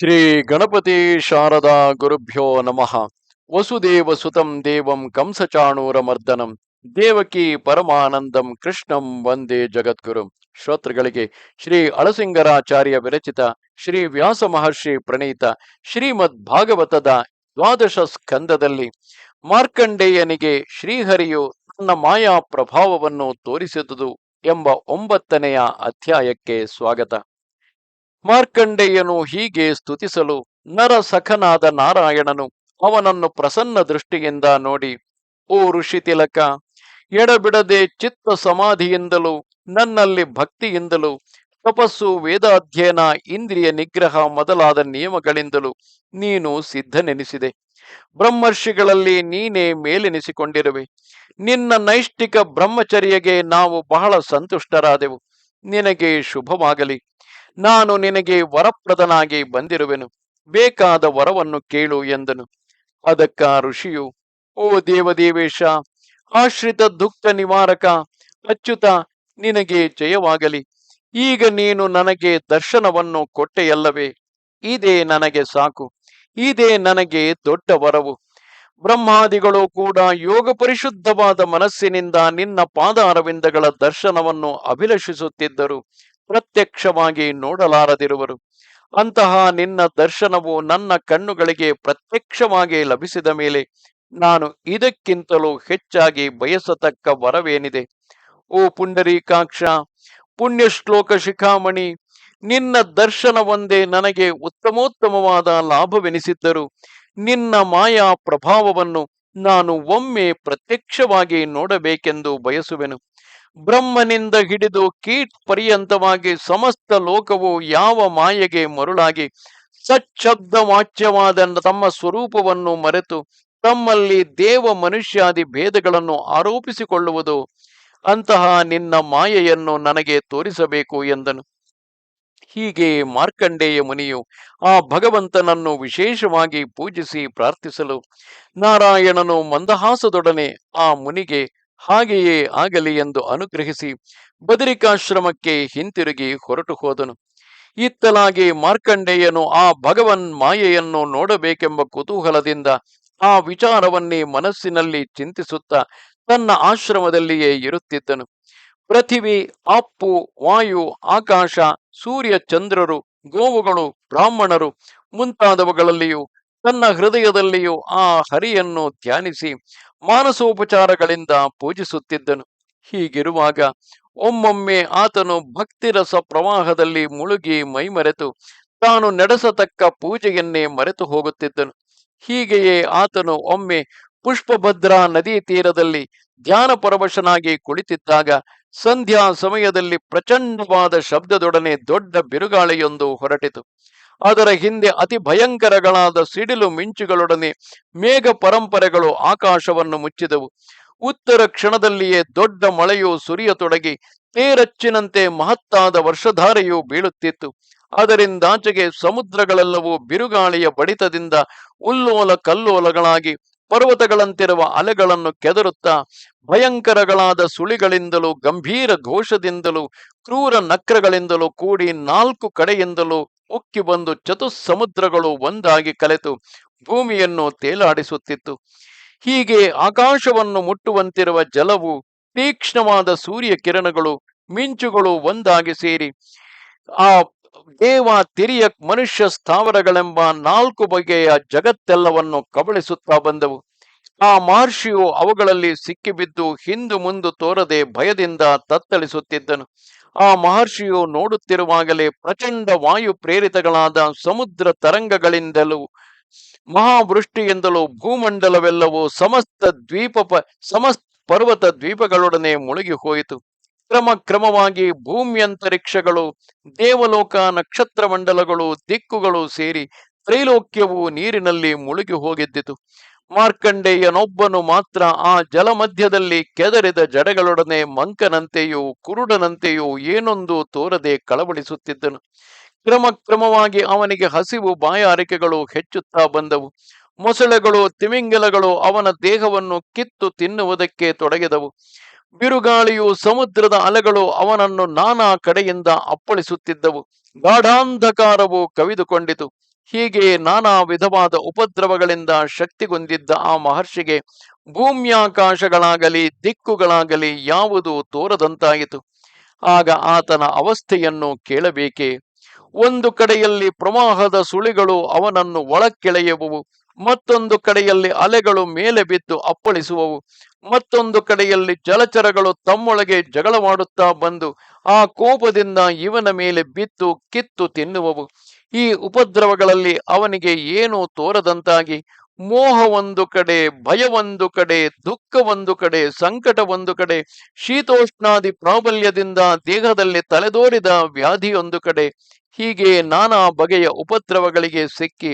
ಶ್ರೀ ಗಣಪತಿ ಶಾರದಾ ಗುರುಭ್ಯೋ ನಮಃ. ವಸುದೇವ ಸುತಂ ದೇವಂ ಕಂಸಚಾಣೂರಮರ್ದನಂ. ದೇವಕಿ ಪರಮಾನಂದಂ ಕೃಷ್ಣಂ ವಂದೇ ಜಗದ್ಗುರು. ಶ್ರೋತೃಗಳಿಗೆ ಶ್ರೀ ಅಳಸಿಂಗರಾಚಾರ್ಯ ವಿರಚಿತ ಶ್ರೀ ವ್ಯಾಸ ಮಹರ್ಷಿ ಪ್ರಣೀತ ಶ್ರೀಮದ್ ಭಾಗವತದ ದ್ವಾದಶ ಸ್ಕಂದದಲ್ಲಿ ಮಾರ್ಕಂಡೇಯನಿಗೆ ಶ್ರೀಹರಿಯು ತನ್ನ ಮಾಯಾ ಪ್ರಭಾವವನ್ನು ತೋರಿಸಿದುದು ಎಂಬ ಒಂಬತ್ತನೆಯ ಅಧ್ಯಾಯಕ್ಕೆ ಸ್ವಾಗತ. ಮಾರ್ಕಂಡೇಯನು ಹೀಗೆ ಸ್ತುತಿಸಲು ನರಸಖನಾದ ನಾರಾಯಣನು ಅವನನ್ನು ಪ್ರಸನ್ನ ದೃಷ್ಟಿಯಿಂದ ನೋಡಿ, ಓ ಋಷಿ ತಿಲಕ, ಎಡಬಿಡದೆ ಚಿತ್ತ ಸಮಾಧಿಯಿಂದಲೂ, ನನ್ನಲ್ಲಿ ಭಕ್ತಿಯಿಂದಲೂ, ತಪಸ್ಸು ವೇದಾಧ್ಯಯನ ಇಂದ್ರಿಯ ನಿಗ್ರಹ ಮೊದಲಾದ ನಿಯಮಗಳಿಂದಲೂ ನೀನು ಸಿದ್ಧನೆನಿಸಿದೆ. ಬ್ರಹ್ಮರ್ಷಿಗಳಲ್ಲಿ ನೀನೇ ಮೇಲೆನಿಸಿಕೊಂಡಿರುವೆ. ನಿನ್ನ ನೈಷ್ಠಿಕ ಬ್ರಹ್ಮಚರ್ಯಗೆ ನಾವು ಬಹಳ ಸಂತುಷ್ಟರಾದೆವು. ನಿನಗೆ ಶುಭವಾಗಲಿ. ನಾನು ನಿನಗೆ ವರಪ್ರದನಾಗಿ ಬಂದಿರುವೆನು. ಬೇಕಾದ ವರವನ್ನು ಕೇಳು ಎಂದನು. ಅದಕ್ಕ ಋಷಿಯು, ಓ ದೇವದೇವೇಶ, ಆಶ್ರಿತ ದುಃಖ ನಿವಾರಕ, ಅಚ್ಯುತ, ನಿನಗೆ ಜಯವಾಗಲಿ. ಈಗ ನೀನು ನನಗೆ ದರ್ಶನವನ್ನು ಕೊಟ್ಟೆಯಲ್ಲವೇ? ಇದೇ ನನಗೆ ಸಾಕು. ಇದೇ ನನಗೆ ದೊಡ್ಡ ವರವು. ಬ್ರಹ್ಮಾದಿಗಳು ಕೂಡ ಯೋಗ ಪರಿಶುದ್ಧವಾದ ಮನಸ್ಸಿನಿಂದ ನಿನ್ನ ಪಾದಾರವಿಂದಗಳ ದರ್ಶನವನ್ನು ಅಭಿಲಷಿಸುತ್ತಿದ್ದರು. ಪ್ರತ್ಯಕ್ಷವಾಗಿ ನೋಡಲಾರದಿರುವರು. ಅಂತಹ ನಿನ್ನ ದರ್ಶನವು ನನ್ನ ಕಣ್ಣುಗಳಿಗೆ ಪ್ರತ್ಯಕ್ಷವಾಗಿ ಲಭಿಸಿದ ಮೇಲೆ ನಾನು ಇದಕ್ಕಿಂತಲೂ ಹೆಚ್ಚಾಗಿ ಬಯಸತಕ್ಕ ವರವೇನಿದೆ. ಓ ಪುಂಡರೀಕಾಕ್ಷ, ಪುಣ್ಯಶ್ಲೋಕ ಶಿಖಾಮಣಿ, ನಿನ್ನ ದರ್ಶನವೊಂದೇ ನನಗೆ ಉತ್ತಮೋತ್ತಮವಾದ ಲಾಭವೆನಿಸಿದ್ದರು. ನಿನ್ನ ಮಾಯಾ ಪ್ರಭಾವವನ್ನು ನಾನು ಒಮ್ಮೆ ಪ್ರತ್ಯಕ್ಷವಾಗಿ ನೋಡಬೇಕೆಂದು ಬಯಸುವೆನು. ಬ್ರಹ್ಮನಿಂದ ಹಿಡಿದು ಕೀಟ್ ಪರ್ಯಂತವಾಗಿ ಸಮಸ್ತ ಲೋಕವು ಯಾವ ಮಾಯೆಗೆ ಮರುಳಾಗಿ ಸಚ್ಛಬ್ದ ವಾಚ್ಯವಾದ ತಮ್ಮ ಸ್ವರೂಪವನ್ನು ಮರೆತು ತಮ್ಮಲ್ಲಿ ದೇವ ಮನುಷ್ಯಾದಿ ಭೇದಗಳನ್ನು ಆರೋಪಿಸಿಕೊಳ್ಳುವುದು, ಅಂತಹ ನಿನ್ನ ಮಾಯೆಯನ್ನು ನನಗೆ ತೋರಿಸಬೇಕು ಎಂದನು. ಹೀಗೆ ಮಾರ್ಕಂಡೇಯ ಮುನಿಯು ಆ ಭಗವಂತನನ್ನು ವಿಶೇಷವಾಗಿ ಪೂಜಿಸಿ ಪ್ರಾರ್ಥಿಸಲು ನಾರಾಯಣನು ಮಂದಹಾಸದೊಡನೆ ಆ ಮುನಿಗೆ ಹಾಗೆಯೇ ಆಗಲಿ ಎಂದು ಅನುಗ್ರಹಿಸಿ ಬದರಿಕಾಶ್ರಮಕ್ಕೆ ಹಿಂತಿರುಗಿ ಹೊರಟು ಹೋದನು. ಇತ್ತಲಾಗಿ ಮಾರ್ಕಂಡೇಯನು ಆ ಭಗವನ್ ಮಾಯೆಯನ್ನು ನೋಡಬೇಕೆಂಬ ಕುತೂಹಲದಿಂದ ಆ ವಿಚಾರವನ್ನೇ ಮನಸ್ಸಿನಲ್ಲಿ ಚಿಂತಿಸುತ್ತಾ ತನ್ನ ಆಶ್ರಮದಲ್ಲಿಯೇ ಇರುತ್ತಿದ್ದನು. ಪೃಥಿವಿ, ಅಪ್ಪು, ವಾಯು, ಆಕಾಶ, ಸೂರ್ಯ, ಚಂದ್ರರು, ಗೋವುಗಳು, ಬ್ರಾಹ್ಮಣರು ಮುಂತಾದವುಗಳಲ್ಲಿಯೂ ತನ್ನ ಹೃದಯದಲ್ಲಿಯೂ ಆ ಹರಿಯನ್ನು ಧ್ಯಾನಿಸಿ ಮಾನಸೋಪಚಾರಗಳಿಂದ ಪೂಜಿಸುತ್ತಿದ್ದನು. ಹೀಗಿರುವಾಗ ಒಮ್ಮೊಮ್ಮೆ ಆತನು ಭಕ್ತಿರಸ ಪ್ರವಾಹದಲ್ಲಿ ಮುಳುಗಿ ಮೈಮರೆತು ತಾನು ನಡೆಸತಕ್ಕ ಪೂಜೆಯನ್ನೇ ಮರೆತು ಹೋಗುತ್ತಿದ್ದನು. ಹೀಗೆಯೇ ಆತನು ಒಮ್ಮೆ ಪುಷ್ಪಭದ್ರಾ ನದಿ ತೀರದಲ್ಲಿ ಧ್ಯಾನ ಪರವಶನಾಗಿ ಕುಳಿತಿದ್ದಾಗ ಸಂಧ್ಯಾ ಸಮಯದಲ್ಲಿ ಪ್ರಚಂಡವಾದ ಶಬ್ದದೊಡನೆ ದೊಡ್ಡ ಬಿರುಗಾಳಿಯೊಂದು ಹೊರಟಿತು. ಅದರ ಹಿಂದೆ ಅತಿ ಭಯಂಕರಗಳಾದ ಸಿಡಿಲು ಮಿಂಚುಗಳೊಡನೆ ಮೇಘ ಪರಂಪರೆಗಳು ಆಕಾಶವನ್ನು ಮುಚ್ಚಿದವು. ಉತ್ತರ ಕ್ಷಣದಲ್ಲಿಯೇ ದೊಡ್ಡ ಮಳೆಯು ಸುರಿಯತೊಡಗಿ ತೇರಚ್ಚಿನಂತೆ ಮಹತ್ತಾದ ವರ್ಷಧಾರೆಯು ಬೀಳುತ್ತಿತ್ತು. ಅದರಿಂದಾಚೆಗೆ ಸಮುದ್ರಗಳೆಲ್ಲವೂ ಬಿರುಗಾಳಿಯ ಬಡಿತದಿಂದ ಉಲ್ಲೋಲ ಕಲ್ಲೋಲಗಳಾಗಿ ಪರ್ವತಗಳಂತಿರುವ ಅಲೆಗಳನ್ನು ಕೆದರುತ್ತಾ ಭಯಂಕರಗಳಾದ ಸುಳಿಗಳಿಂದಲೂ ಗಂಭೀರ ಘೋಷದಿಂದಲೂ ಕ್ರೂರ ನಕ್ರಗಳಿಂದಲೂ ಕೂಡಿ ನಾಲ್ಕು ಕಡೆಯಿಂದಲೂ ಉಕ್ಕಿ ಬಂದು ಚತುಸ್ಸಮುದ್ರಗಳು ಒಂದಾಗಿ ಕಲೆತು ಭೂಮಿಯನ್ನು ತೇಲಾಡಿಸುತ್ತಿತ್ತು. ಹೀಗೆ ಆಕಾಶವನ್ನು ಮುಟ್ಟುವಂತಿರುವ ಜಲವು ತೀಕ್ಷ್ಣವಾದ ಸೂರ್ಯ ಕಿರಣಗಳು, ಮಿಂಚುಗಳು ಒಂದಾಗಿ ಸೇರಿ ಆ ದೇವ ತಿರಿಯ ಮನುಷ್ಯ ಸ್ಥಾವರಗಳೆಂಬ ನಾಲ್ಕು ಬಗೆಯ ಜಗತ್ತೆಲ್ಲವನ್ನು ಕಬಳಿಸುತ್ತಾ ಬಂದವು. ಆ ಮಹರ್ಷಿಯು ಅವುಗಳಲ್ಲಿ ಸಿಕ್ಕಿಬಿದ್ದು ಹಿಂದು ಮುಂದು ತೋರದೆ ಭಯದಿಂದ ತತ್ತಳಿಸುತ್ತಿದ್ದನು. ಆ ಮಹರ್ಷಿಯು ನೋಡುತ್ತಿರುವಾಗಲೇ ಪ್ರಚಂಡ ವಾಯು ಪ್ರೇರಿತಗಳಾದ ಸಮುದ್ರ ತರಂಗಗಳಿಂದಲೂ, ಮಹಾವೃಷ್ಟಿಯಿಂದಲೂ, ಭೂಮಂಡಲವೆಲ್ಲವೂ ಸಮಸ್ತ ದ್ವೀಪ ಸಮಸ್ತ ಪರ್ವತ ದ್ವೀಪಗಳೊಡನೆ ಮುಳುಗಿ ಹೋಯಿತು. ಕ್ರಮ ಕ್ರಮವಾಗಿ ಭೂಮ್ಯಂತರಿಕ್ಷಗಳು, ದೇವಲೋಕ ನಕ್ಷತ್ರ ಮಂಡಲಗಳು ದಿಕ್ಕುಗಳು ಸೇರಿ ತ್ರೈಲೋಕ್ಯವು ನೀರಿನಲ್ಲಿ ಮುಳುಗಿ ಹೋಗಿದ್ದಿತು. ಮಾರ್ಕಂಡೇಯನೊಬ್ಬನು ಮಾತ್ರ ಆ ಜಲಮಧ್ಯದಲ್ಲಿ ಕೆದರಿದ ಜಡಗಳೊಡನೆ ಮಂಕನಂತೆಯೂ ಕುರುಡನಂತೆಯೂ ಏನೊಂದು ತೋರದೆ ಕಳವಳಿಸುತ್ತಿದ್ದನು. ಕ್ರಮ ಕ್ರಮವಾಗಿ ಅವನಿಗೆ ಹಸಿವು ಬಾಯಾರಿಕೆಗಳು ಹೆಚ್ಚುತ್ತಾ ಬಂದವು. ಮೊಸಳೆಗಳು, ತಿಮಿಂಗಲಗಳು ಅವನ ದೇಹವನ್ನು ಕಿತ್ತು ತಿನ್ನುವುದಕ್ಕೆ ತೊಡಗಿದವು. ಬಿರುಗಾಳಿಯು ಸಮುದ್ರದ ಅಲೆಗಳು ಅವನನ್ನು ನಾನಾ ಕಡೆಯಿಂದ ಅಪ್ಪಳಿಸುತ್ತಿದ್ದವು. ಗಾಢಾಂಧಕಾರವು ಕವಿದುಕೊಂಡಿತು. ಹೀಗೆ ನಾನಾ ವಿಧವಾದ ಉಪದ್ರವಗಳಿಂದ ಶಕ್ತಿಗೊಂದಿದ್ದ ಆ ಮಹರ್ಷಿಗೆ ಭೂಮ್ಯಾಕಾಶಗಳಾಗಲಿ, ದಿಕ್ಕುಗಳಾಗಲಿ ಯಾವುದು ತೋರದಂತಾಯಿತು. ಆಗ ಆತನ ಅವಸ್ಥೆಯನ್ನು ಕೇಳಬೇಕೆ? ಒಂದು ಕಡೆಯಲ್ಲಿ ಪ್ರವಾಹದ ಸುಳಿಗಳು ಅವನನ್ನು ಒಳಕ್ಕೆಳೆಯುವವು, ಮತ್ತೊಂದು ಕಡೆಯಲ್ಲಿ ಅಲೆಗಳು ಮೇಲೆ ಬಿದ್ದು ಅಪ್ಪಳಿಸುವವು, ಮತ್ತೊಂದು ಕಡೆಯಲ್ಲಿ ಜಲಚರಗಳು ತಮ್ಮೊಳಗೆ ಜಗಳವಾಡುತ್ತಾ ಬಂದು ಆ ಕೋಪದಿಂದ ಇವನ ಮೇಲೆ ಬಿತ್ತು ಕಿತ್ತು ತಿನ್ನುವವು. ಈ ಉಪದ್ರವಗಳಲ್ಲಿ ಅವನಿಗೆ ಏನು ತೋರದಂತಾಗಿ? ಮೋಹ ಒಂದು ಕಡೆ ಭಯ ಒಂದು ಕಡೆ ದುಃಖ ಒಂದು ಕಡೆ ಸಂಕಟ ಒಂದು ಕಡೆ, ಶೀತೋಷ್ಣಾದಿ ಪ್ರಾಬಲ್ಯದಿಂದ ದೇಹದಲ್ಲಿ ತಲೆದೋರಿದ ವ್ಯಾಧಿಯೊಂದು ಕಡೆ, ಹೀಗೆ ನಾನಾ ಬಗೆಯ ಉಪದ್ರವಗಳಿಗೆ ಸಿಕ್ಕಿ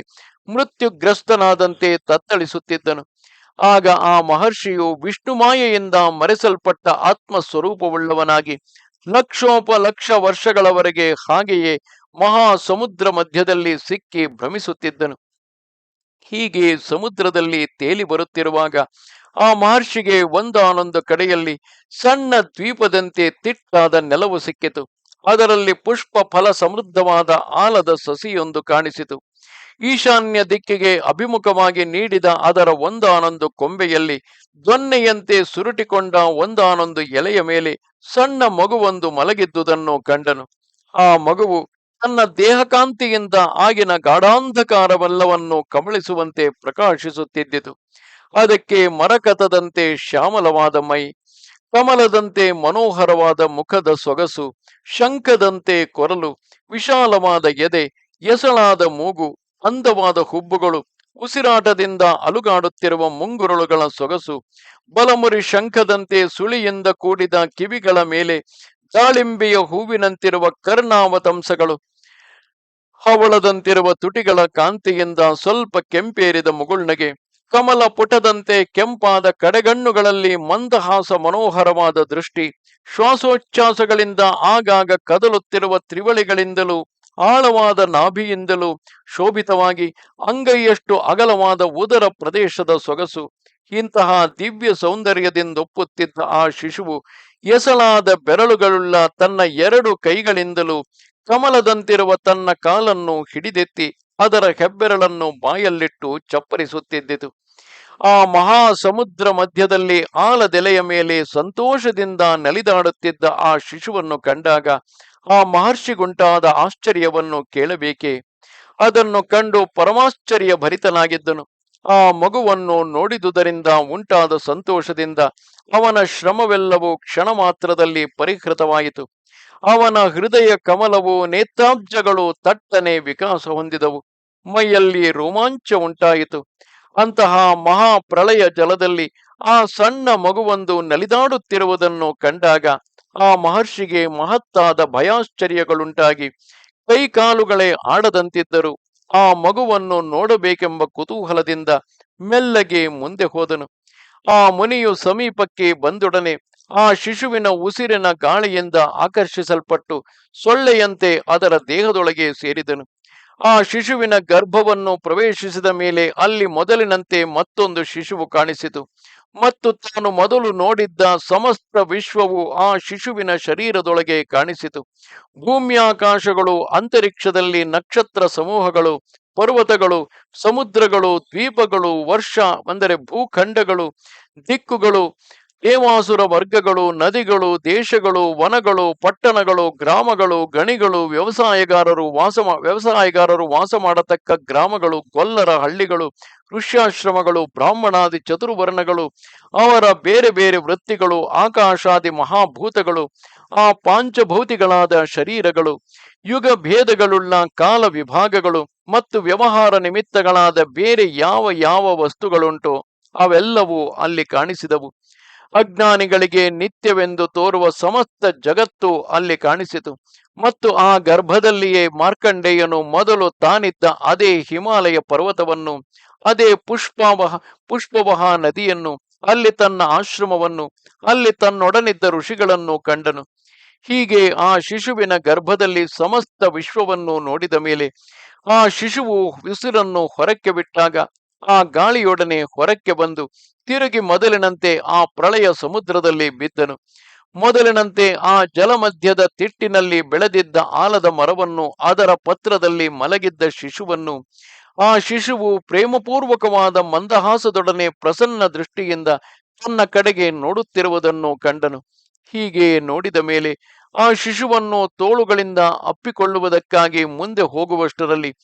ಮೃತ್ಯುಗ್ರಸ್ತನಾದಂತೆ ತತ್ತಳಿಸುತ್ತಿದ್ದನು. ಆಗ ಆ ಮಹರ್ಷಿಯು ವಿಷ್ಣುಮಾಯೆಯಿಂದ ಮರೆಸಲ್ಪಟ್ಟ ಆತ್ಮ ಸ್ವರೂಪವುಳ್ಳವನಾಗಿ ಲಕ್ಷೋಪಲಕ್ಷ ವರ್ಷಗಳವರೆಗೆ ಹಾಗೆಯೇ ಮಹಾ ಸಮುದ್ರ ಮಧ್ಯದಲ್ಲಿ ಸಿಕ್ಕಿ ಭ್ರಮಿಸುತ್ತಿದ್ದನು. ಹೀಗೆ ಸಮುದ್ರದಲ್ಲಿ ತೇಲಿ ಬರುತ್ತಿರುವಾಗ ಆ ಮಹರ್ಷಿಗೆ ಒಂದಾನೊಂದು ಕಡೆಯಲ್ಲಿ ಸಣ್ಣ ದ್ವೀಪದಂತೆ ತಿಟ್ಟಾದ ನೆಲವು ಸಿಕ್ಕಿತು. ಅದರಲ್ಲಿ ಪುಷ್ಪ ಫಲ ಸಮೃದ್ಧವಾದ ಆಲದ ಸಸಿಯೊಂದು ಕಾಣಿಸಿತು. ಈಶಾನ್ಯ ದಿಕ್ಕಿಗೆ ಅಭಿಮುಖವಾಗಿ ನೀಡಿದ ಅದರ ಒಂದಾನೊಂದು ಕೊಂಬೆಯಲ್ಲಿ ದೊನ್ನೆಯಂತೆ ಸುರುಟಿಕೊಂಡ ಒಂದಾನೊಂದು ಎಲೆಯ ಮೇಲೆ ಸಣ್ಣ ಮಗುವೊಂದು ಮಲಗಿದ್ದುದನ್ನು ಕಂಡನು. ಆ ಮಗುವು ತನ್ನ ದೇಹಕಾಂತಿಯಿಂದ ಆಗಿನ ಗಾಢಾಂಧಕಾರವೆಲ್ಲವನ್ನು ಕಮಳಿಸುವಂತೆ ಪ್ರಕಾಶಿಸುತ್ತಿದ್ದಿತು. ಅದಕ್ಕೆ ಮರಕತದಂತೆ ಶ್ಯಾಮಲವಾದ ಮೈ, ಕಮಲದಂತೆ ಮನೋಹರವಾದ ಮುಖದ ಸೊಗಸು, ಶಂಖದಂತೆ ಕೊರಲು, ವಿಶಾಲವಾದ ಎದೆ, ಎಸಳಾದ ಮೂಗು, ಅಂದವಾದ ಹುಬ್ಬುಗಳು, ಉಸಿರಾಟದಿಂದ ಅಲುಗಾಡುತ್ತಿರುವ ಮುಂಗುರುಳುಗಳ ಸೊಗಸು, ಬಲಮುರಿ ಶಂಖದಂತೆ ಸುಳಿಯಿಂದ ಕೂಡಿದ ಕಿವಿಗಳ ಮೇಲೆ ದಾಳಿಂಬೆಯ ಹೂವಿನಂತಿರುವ ಕರ್ಣಾವತಂಸಗಳು, ಹವಳದಂತಿರುವ ತುಟಿಗಳ ಕಾಂತಿಯಿಂದ ಸ್ವಲ್ಪ ಕೆಂಪೇರಿದ ಮುಗುಳ್ನಗೆ, ಕಮಲ ಪುಟದಂತೆ ಕೆಂಪಾದ ಕಡೆಗಣ್ಣುಗಳಲ್ಲಿ ಮಂದಹಾಸ ಮನೋಹರವಾದ ದೃಷ್ಟಿ, ಶ್ವಾಸೋಚ್ಛಾಸಗಳಿಂದ ಆಗಾಗ ಕದಲುತ್ತಿರುವ ತ್ರಿವಳಿಗಳಿಂದಲೂ, ಆಳವಾದ ನಾಭಿಯಿಂದಲೂ ಶೋಭಿತವಾಗಿ ಅಂಗೈಯಷ್ಟು ಅಗಲವಾದ ಉದರ ಪ್ರದೇಶದ ಸೊಗಸು, ಇಂತಹ ದಿವ್ಯ ಸೌಂದರ್ಯದಿಂದ ಒಪ್ಪುತ್ತಿದ್ದ ಆ ಶಿಶುವು ಎಸಲಾದ ಬೆರಳುಗಳುಳ್ಳ ತನ್ನ ಎರಡು ಕೈಗಳಿಂದಲೂ ಕಮಲದಂತಿರುವ ತನ್ನ ಕಾಲನ್ನು ಹಿಡಿದೆತ್ತಿ ಅದರ ಹೆಬ್ಬೆರಳನ್ನು ಬಾಯಲ್ಲಿಟ್ಟು ಚಪ್ಪರಿಸುತ್ತಿದ್ದಿತು. ಆ ಮಹಾ ಸಮುದ್ರ ಮಧ್ಯದಲ್ಲಿ ಆಲದೆಲೆಯ ಮೇಲೆ ಸಂತೋಷದಿಂದ ನಲಿದಾಡುತ್ತಿದ್ದ ಆ ಶಿಶುವನ್ನು ಕಂಡಾಗ ಆ ಮಹರ್ಷಿಗುಂಟಾದ ಆಶ್ಚರ್ಯವನ್ನು ಕೇಳಬೇಕೆ. ಅದನ್ನು ಕಂಡು ಪರಮಾಶ್ಚರ್ಯ ಭರಿತನಾಗಿದ್ದನು ಆ ಮಗುವನ್ನು ನೋಡಿದುದರಿಂದ ಉಂಟಾದ ಸಂತೋಷದಿಂದ ಅವನ ಶ್ರಮವೆಲ್ಲವೂ ಕ್ಷಣ ಮಾತ್ರದಲ್ಲಿ ಪರಿಹೃತವಾಯಿತು. ಅವನ ಹೃದಯ ಕಮಲವು ನೇತ್ರಾಬ್ಜಗಳು ತಟ್ಟನೆ ವಿಕಾಸ ಹೊಂದಿದವು. ಮೈಯಲ್ಲಿ ರೋಮಾಂಚ ಉಂಟಾಯಿತು. ಅಂತಹ ಮಹಾ ಪ್ರಳಯ ಜಲದಲ್ಲಿ ಆ ಸಣ್ಣ ಮಗುವೊಂದು ನಲಿದಾಡುತ್ತಿರುವುದನ್ನು ಕಂಡಾಗ ಆ ಮಹರ್ಷಿಗೆ ಮಹತ್ತಾದ ಭಯಾಶ್ಚರ್ಯಗಳುಂಟಾಗಿ ಕೈಕಾಲುಗಳೇ ಆಡದಂತಿದ್ದರು. ಆ ಮಗುವನ್ನು ನೋಡಬೇಕೆಂಬ ಕುತೂಹಲದಿಂದ ಮೆಲ್ಲಗೆ ಮುಂದೆ ಹೋದನು. ಆ ಮುನಿಯು ಸಮೀಪಕ್ಕೆ ಬಂದೊಡನೆ ಆ ಶಿಶುವಿನ ಉಸಿರಿನ ಗಾಳಿಯಿಂದ ಆಕರ್ಷಿಸಲ್ಪಟ್ಟು ಸೊಳ್ಳೆಯಂತೆ ಅದರ ದೇಹದೊಳಗೆ ಸೇರಿದನು. ಆ ಶಿಶುವಿನ ಗರ್ಭವನ್ನು ಪ್ರವೇಶಿಸಿದ ಮೇಲೆ ಅಲ್ಲಿ ಮೊದಲಿನಂತೆ ಮತ್ತೊಂದು ಶಿಶುವು ಕಾಣಿಸಿತು. ಮತ್ತು ತಾನು ಮೊದಲು ನೋಡಿದ್ದ ಸಮಸ್ತ ವಿಶ್ವವು ಆ ಶಿಶುವಿನ ಶರೀರದೊಳಗೆ ಕಾಣಿಸಿತು. ಭೂಮ್ಯಾಕಾಶಗಳು, ಅಂತರಿಕ್ಷದಲ್ಲಿ ನಕ್ಷತ್ರ ಸಮೂಹಗಳು, ಪರ್ವತಗಳು, ಸಮುದ್ರಗಳು, ದ್ವೀಪಗಳು, ವರ್ಷ, ಅಂದರೆ ಭೂಖಂಡಗಳು, ದಿಕ್ಕುಗಳು ದೇವಾಸುರ ವರ್ಗಗಳು, ನದಿಗಳು, ದೇಶಗಳು, ವನಗಳು, ಪಟ್ಟಣಗಳು, ಗ್ರಾಮಗಳು, ಗಣಿಗಳು, ವ್ಯವಸಾಯಗಾರರು ವಾಸ ವ್ಯವಸಾಯಗಾರರು ವಾಸ ಮಾಡತಕ್ಕ ಗ್ರಾಮಗಳು ಕೊಲ್ಲರ ಹಳ್ಳಿಗಳು ಋಷ್ಯಾಶ್ರಮಗಳು ಬ್ರಾಹ್ಮಣಾದಿ ಚತುರ್ವರ್ಣಗಳು, ಅವರ ಬೇರೆ ಬೇರೆ ವೃತ್ತಿಗಳು, ಆಕಾಶಾದಿ ಮಹಾಭೂತಗಳು, ಆ ಪಾಂಚಭೌತಿಗಳಾದ ಶರೀರಗಳು, ಯುಗ ಭೇದಗಳುಳ್ಳ ಕಾಲ ವಿಭಾಗಗಳು ಮತ್ತು ವ್ಯವಹಾರ ನಿಮಿತ್ತಗಳಾದ ಬೇರೆ ಯಾವ ಯಾವ ವಸ್ತುಗಳುಂಟೋ ಅವೆಲ್ಲವೂ ಅಲ್ಲಿ ಕಾಣಿಸಿದವು. ಅಜ್ಞಾನಿಗಳಿಗೆ ನಿತ್ಯವೆಂದು ತೋರುವ ಸಮಸ್ತ ಜಗತ್ತು ಅಲ್ಲಿ ಕಾಣಿಸಿತು. ಮತ್ತು ಆ ಗರ್ಭದಲ್ಲಿಯೇ ಮಾರ್ಕಂಡೇಯನು ಮೊದಲು ತಾನಿದ್ದ ಅದೇ ಹಿಮಾಲಯ ಪರ್ವತವನ್ನು, ಅದೇ ಪುಷ್ಪವಹ ಪುಷ್ಪವಹ ನದಿಯನ್ನು, ಅಲ್ಲಿ ತನ್ನ ಆಶ್ರಮವನ್ನು, ಅಲ್ಲಿ ತನ್ನೊಡನಿದ್ದ ಋಷಿಗಳನ್ನು ಕಂಡನು. ಹೀಗೆ ಆ ಶಿಶುವಿನ ಗರ್ಭದಲ್ಲಿ ಸಮಸ್ತ ವಿಶ್ವವನ್ನು ನೋಡಿದ ಮೇಲೆ ಆ ಶಿಶುವು ಉಸಿರನ್ನು ಹೊರಕ್ಕೆ ಬಿಟ್ಟಾಗ ಆ ಗಾಳಿಯೊಡನೆ ಹೊರಕ್ಕೆ ಬಂದು ತಿರುಗಿ ಮೊದಲಿನಂತೆ ಆ ಪ್ರಳಯ ಸಮುದ್ರದಲ್ಲಿ ಬಿದ್ದನು. ಮೊದಲಿನಂತೆ ಆ ಜಲಮಧ್ಯದ ತಿಟ್ಟಿನಲ್ಲಿ ಬೆಳೆದಿದ್ದ ಆಲದ ಮರವನ್ನು ಅದರ ಪತ್ರದಲ್ಲಿ ಮಲಗಿದ್ದ ಶಿಶುವನ್ನು ಆ ಶಿಶುವು ಪ್ರೇಮಪೂರ್ವಕವಾದ ಮಂದಹಾಸದೊಡನೆ ಪ್ರಸನ್ನ ದೃಷ್ಟಿಯಿಂದ ತನ್ನ ಕಡೆಗೆ ನೋಡುತ್ತಿರುವುದನ್ನು ಕಂಡನು. ಹೀಗೆ ನೋಡಿದ ಮೇಲೆ ಆ ಶಿಶುವನ್ನು ತೋಳುಗಳಿಂದ ಅಪ್ಪಿಕೊಳ್ಳುವುದಕ್ಕಾಗಿ ಮುಂದೆ ಹೋಗುವಷ್ಟರಲ್ಲಿ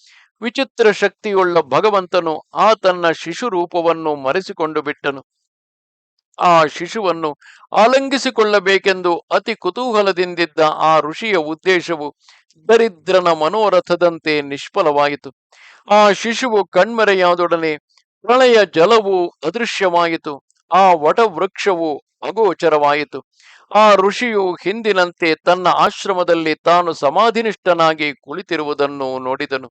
ವಿಚಿತ್ರ ಶಕ್ತಿಯುಳ್ಳ ಭಗವಂತನು ಆ ತನ್ನ ಶಿಶು ರೂಪವನ್ನು ಮರೆಸಿಕೊಂಡು ಬಿಟ್ಟನು. ಆ ಶಿಶುವನ್ನು ಆಲಂಗಿಸಿಕೊಳ್ಳಬೇಕೆಂದು ಅತಿ ಕುತೂಹಲದಿಂದಿದ್ದ ಆ ಋಷಿಯ ಉದ್ದೇಶವು ದರಿದ್ರನ ಮನೋರಥದಂತೆ ನಿಷ್ಫಲವಾಯಿತು. ಆ ಶಿಶುವು ಕಣ್ಮರೆಯಾದೊಡನೆ ಪ್ರಳಯ ಜಲವು ಅದೃಶ್ಯವಾಯಿತು. ಆ ವಟವೃಕ್ಷವು ಅಗೋಚರವಾಯಿತು. ಆ ಋಷಿಯು ಹಿಂದಿನಂತೆ ತನ್ನ ಆಶ್ರಮದಲ್ಲಿ ತಾನು ಸಮಾಧಿನಿಷ್ಠನಾಗಿ ಕುಳಿತಿರುವುದನ್ನು ನೋಡಿದನು.